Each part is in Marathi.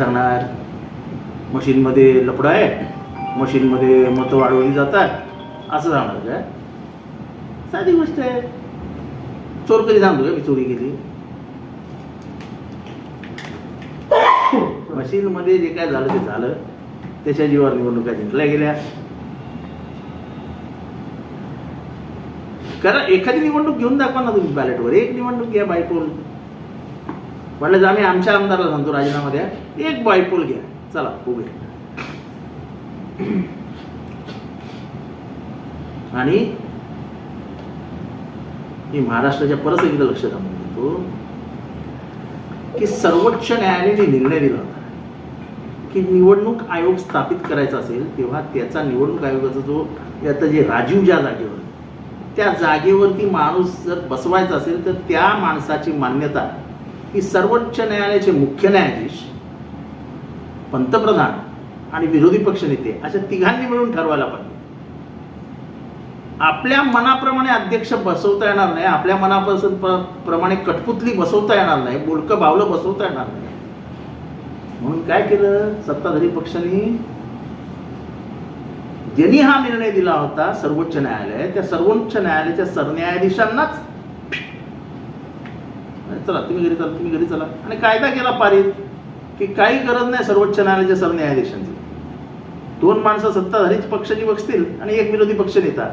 सांगणार मशीनमध्ये लपडं आहे? मशीनमध्ये मतं वाढवली जातात? असं सांगणार काय साधी गोष्ट आहे. चोर कधी सांगतो का? मी चोरी केली? मशीनमध्ये जे काय झालं ते झालं. त्याच्या जीवावर निवडणुका जिंकल्या गेल्या. कारण एखादी निवडणूक घेऊन दाखवा ना तुम्ही बॅलेटवर एक निवडणूक घ्या बायकोल म्हणलं आम्ही आमच्या आमदाराला सांगतो राजीनामा द्या. एक बायपोल घ्या. चला उभे आणि मी महाराष्ट्राच्या परिस्थितीकडे लक्ष घालून देतो की सर्वोच्च न्यायालयाने निर्णय दिला होता की निवडणूक आयोग स्थापित करायचा असेल तेव्हा त्याचा निवडणूक आयोगाचा जो आता जे राजीव ज्या जागेवर त्या जागेवरती माणूस जर बसवायचा असेल तर त्या माणसाची मान्यता की सर्वोच्च न्यायालयाचे मुख्य न्यायाधीश पंतप्रधान आणि विरोधी पक्षनेते अशा तिघांनी मिळून ठरवायला पाहिजे. आपल्या मनाप्रमाणे अध्यक्ष बसवता येणार नाही आपल्या मनापासून प्रमाणे कठपुतली बसवता येणार नाही बोलकं बावलं बसवता येणार नाही. म्हणून काय केलं? सत्ताधारी पक्षांनी ज्यांनी हा निर्णय दिला होता सर्वोच्च न्यायालय त्या सर्वोच्च न्यायालयाच्या सरन्यायाधीशांनाच चला तुम्ही घरी चला तुम्ही घरी चला. आणि कायदा केला पारित की काही गरज नाही सर्वोच्च न्यायालयाच्या सरन्यायाधीशांची दोन माणसं सत्ताधारीच पक्षाची बघतील आणि एक विरोधी पक्ष नेता.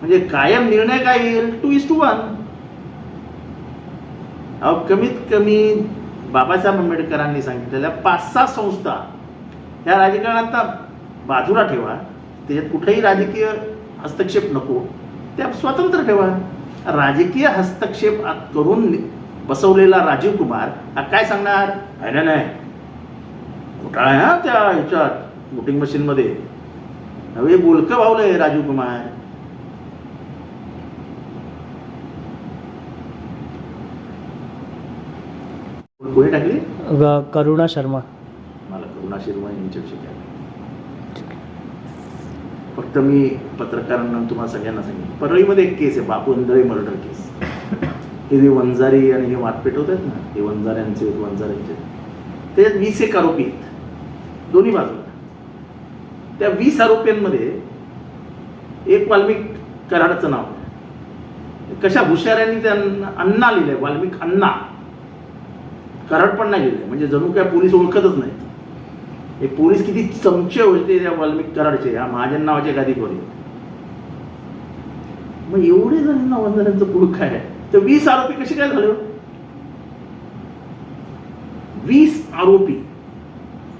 म्हणजे कायम निर्णय काय येईल? टू इज टू वन अहो कमीत कमी बाबासाहेब आंबेडकरांनी सांगितलेल्या पाच सहा संस्था या राजकारणात बाजूला ठेवा. त्याच्यात कुठेही राजकीय हस्तक्षेप नको. त्या स्वतंत्र ठेवा. राजकीय हस्तक्षेप करून बसवलेला राजीव कुमार हा काय सांगणार? आहे ना नाही. घोटाळा आहे हा त्या ह्याच्यात वोटिंग मशीनमध्ये नवे बोलकं भावलंय राजीव कुमार. कोणी टाकली? ग- करुणा शर्मा. मला करुणा शिरवा यांच्याविषयी काय फक्त मी पत्रकारांना तुम्हाला सगळ्यांना सांगितलं परळीमध्ये एक केस आहे बापू अंधळे मर्डर केस हे जे वंजारी आणि हे वादपेट होत आहेत ना हे वंजाऱ्यांचे वंजाऱ्यांचे त्याच्यात वीस एक आरोपी आहेत. दोन्ही बाजूला. त्या वीस आरोपींमध्ये एक वाल्मिक कराडाचं नाव कशा हुशाऱ्यांनी त्यांना अण्णा लिहिलंय? वाल्मिक अण्णा. कराड पण नाही लिहिलंय. म्हणजे जणू काय पोलीस ओळखतच नाहीत. हे पोलीस किती चमचे होते त्या वाल्मिक कराडचे. या महाजन नावाच्या गादीवर मग एवढे जणांना वंजाऱ्यांचं पुढ काय आहे? तर वीस आरोपी कसे काय झाले? वीस आरोपी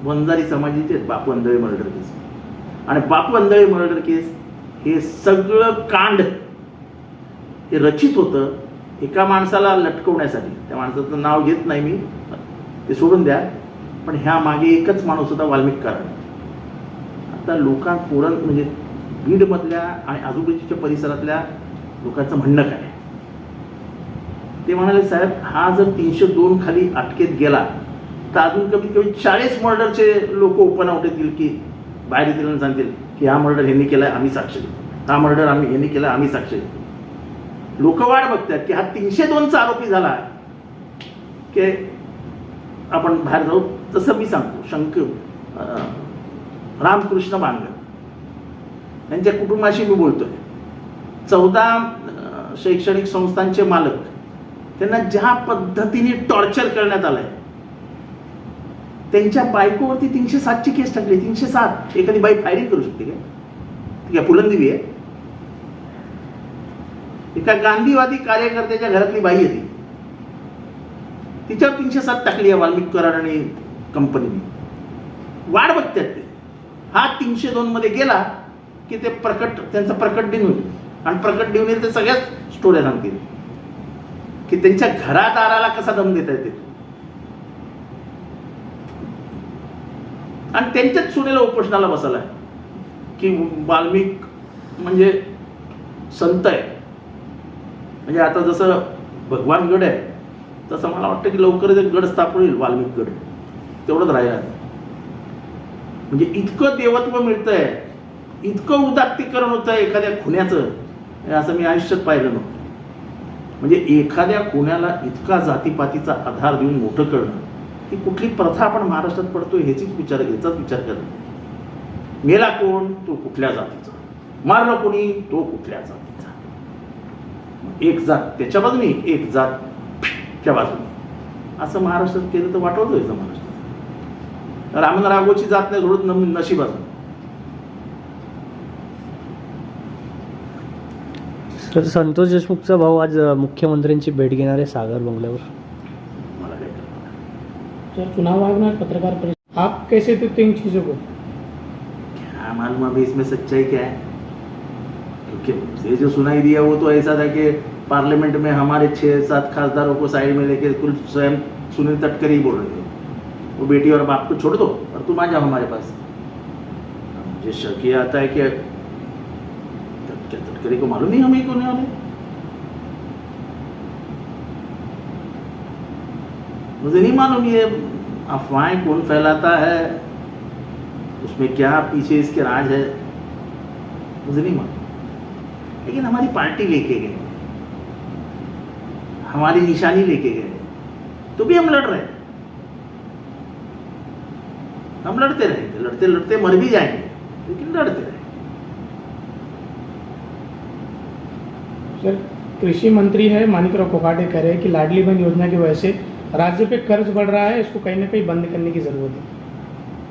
वंजारी समाजाचे आहेत, बापू अंधळे मर्डर केस. आणि बापू अंधळे मर्डर केस हे सगळं कांड हे रचित होतं एका माणसाला लटकवण्यासाठी. त्या माणसाचं नाव घेत नाही मी. ते सोडून द्या. पण ह्या मागे एकच माणूस होता वाल्मिक आता लोकां पुरण म्हणजे बीडमधल्या आणि आजूबाजूच्या परिसरातल्या लोकांचं म्हणणं काय? ते म्हणाले साहेब हा जर तीनशे दोन खाली अटकेत गेला तर अजून कमीत कमी चाळीस मर्डरचे लोक ओपन आउट येतील की बाहेर येतील आणि सांगतील की हा मर्डर ह्यांनी केलाय आम्ही साक्ष देतो. हा मर्डर आम्ही ह्यांनी केला आम्ही साक्ष देतो. लोक वाट बघतात की हा तीनशे दोनचा आरोपी झाला की आपण बाहेर जाऊ. तसं मी सांगतो शंक रामकृष्ण बांगर यांच्या कुटुंबाशी मी बोलतोय. चौदा शैक्षणिक संस्थांचे मालक. त्यांना ज्या पद्धतीने टॉर्चर करण्यात आलंय त्यांच्या बायकोवरती तीनशे सातची केस टाकली तीनशे सात एखादी बाई फायरिंग करू शकते काय ती काय फुलंदेवी आहे. एका गांधीवादी कार्यकर्त्याच्या घरातली बाई आहे ती. तिच्यावर तीनशे सात टाकली आहे वाल्मिक कराड आणि कंपनीने. वाढ बघतात ते. हा तीनशे दोन मध्ये गेला की ते प्रकट त्यांचा प्रकट दिन होईल. आणि प्रकट दिन ते सगळ्याच स्टोऱ्या सांगतील. की त्यांच्या घरादाराला कसा दम देता येते? आणि त्यांच्याच सुनेला उपोषणाला बसलाय. की वाल्मिक म्हणजे संत आहे. म्हणजे आता जसं भगवान गड आहे तसं मला वाटतं की लवकरच एक गड स्थापन होईल वाल्मिक गड. तेवढंच राहिलं म्हणजे इतकं देवत्व मिळतंय इतकं उदात्तीकरण होतं एखाद्या खुन्याचं असं मी आयुष्यात पाहिलं नव्हतं. म्हणजे एखाद्या कोण्याला इतका जातीपातीचा आधार देऊन मोठं करणं ही कुठली प्रथा आपण महाराष्ट्रात पडतो ह्याचीच विचार याचाच विचार करत मेला कोण तो कुठल्या जातीचा. मारला कोणी तो कुठल्या जातीचा. एक जात त्याच्या बाजूने एक जात च्या बाजूने. असं महाराष्ट्रात केलं तर वाटवतो याचं महाराष्ट्रात. रामन राघोची जात नाही सोडत नशीब नशिबाचं सर संतोष देशमुखचा भाऊ आज मुख्यमंत्र्यांची भेट घेणार आहे सागर बंगल्यावर. सर चुनाव आयोग ने पत्रकार परिषद. आप कैसे देखते हैं इन चीज़ों को? क्या मालूम अभी इसमें सच्चाई क्या है? क्योंकि मुझे जो सुनाई दिया वो तो ऐसा था कि पार्लियामेंट में हमारे छः सात खासदारों को साइड में लेके कुल स्वयं सुनील तटकरी ही बोल रहे थे। वो बेटी और बाप को छोड़ दो और तुम आ जाओ हमारे पास। मुझे शक ये आता है कि तटकरी को मालूम नहीं हम एक होने वाले मुझे नहीं मालूम ये अफवाहें कौन फैलाता है, उसमें क्या पीछे इसके राज है। मुझे नहीं मालूम। लेकिन हमारी पार्टी लेके गए। हमारी निशानी लेके गए। तो भी हम लड़ रहे हम लड़ते रहेंगे। लड़ते लड़ते मर भी जाएँगे। लेकिन लड़ते रहेंगे। सर कृषि मंत्री है मानिकराव कोकाटे कह रहे हैं कि लाडली बहन योजना की वजह से राज्य पे कर्ज बढ़ रहा है, इसको कहीं ना कहीं बंद करने की ज़रूरत है।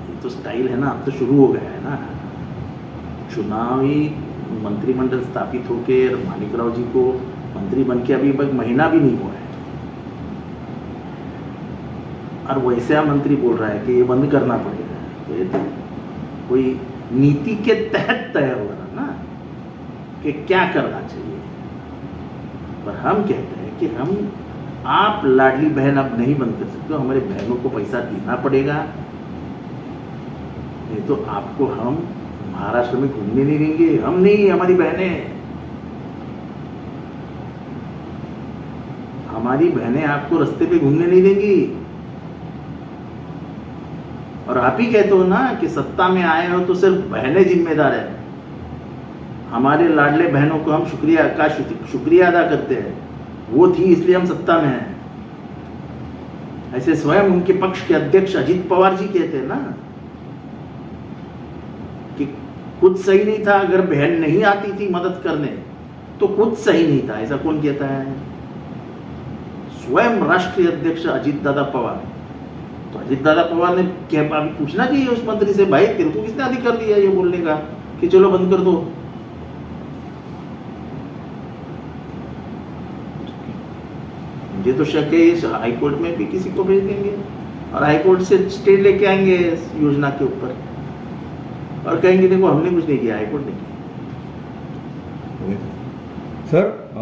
ये तो स्टाइल है ना, अब तो शुरू हो गया है ना। चुनावी मंत्रिमंडल स्थापित होके मानिकराव जी को मंत्री बन के अभी महीना भी नहीं हुआ है। और वैसा मंत्री बोल रहा है कि ये बंद करना पड़ेगा। तो ये तो कोई नीति के तहत तय हो रहा ना, कि क्या करना चाहिए। पर हम कहते हैं कि हम आप लाडली बहन अब नहीं बंद कर सकते, हमारे बहनों को पैसा देना पड़ेगा। नहीं तो आपको हम महाराष्ट्र में घूमने नहीं देंगे। हम नहीं हमारी बहनें हमारी बहनें आपको रास्ते पे घूमने नहीं देंगी। और आप ही कहते हो ना कि सत्ता में आए हो तो सिर्फ़ बहनें जिम्मेदार है। हमारे लाडले बहनों को हम शुक्रिया का शुक्रिया अदा करते हैं। वो थी इसलिए हम सत्ता में हैं। ऐसे स्वयं उनके पक्ष के अध्यक्ष अजीत पवार जी कहते हैं ना, कि कुछ सही नहीं था, अगर बहन नहीं आती थी मदद करने तो कुछ सही नहीं था। ऐसा कौन कहता है? स्वयं राष्ट्रीय अध्यक्ष अजीत दादा पवार। तो अजीत दादा पवार ने क्या पूछना चाहिए उस मंत्री से, भाई तेरे को किसने अधिकार दिया ये बोलने का, कि चलो बंद कर दो? मुझे तो शक है इस हाईकोर्ट में भी किसी को भेज देंगे। और हाईकोर्ट से स्टे लेके आएँगे इस योजना के ऊपर। और कहेंगे देखो हमने कुछ नहीं किया हाईकोर्ट ने किया। सर अ,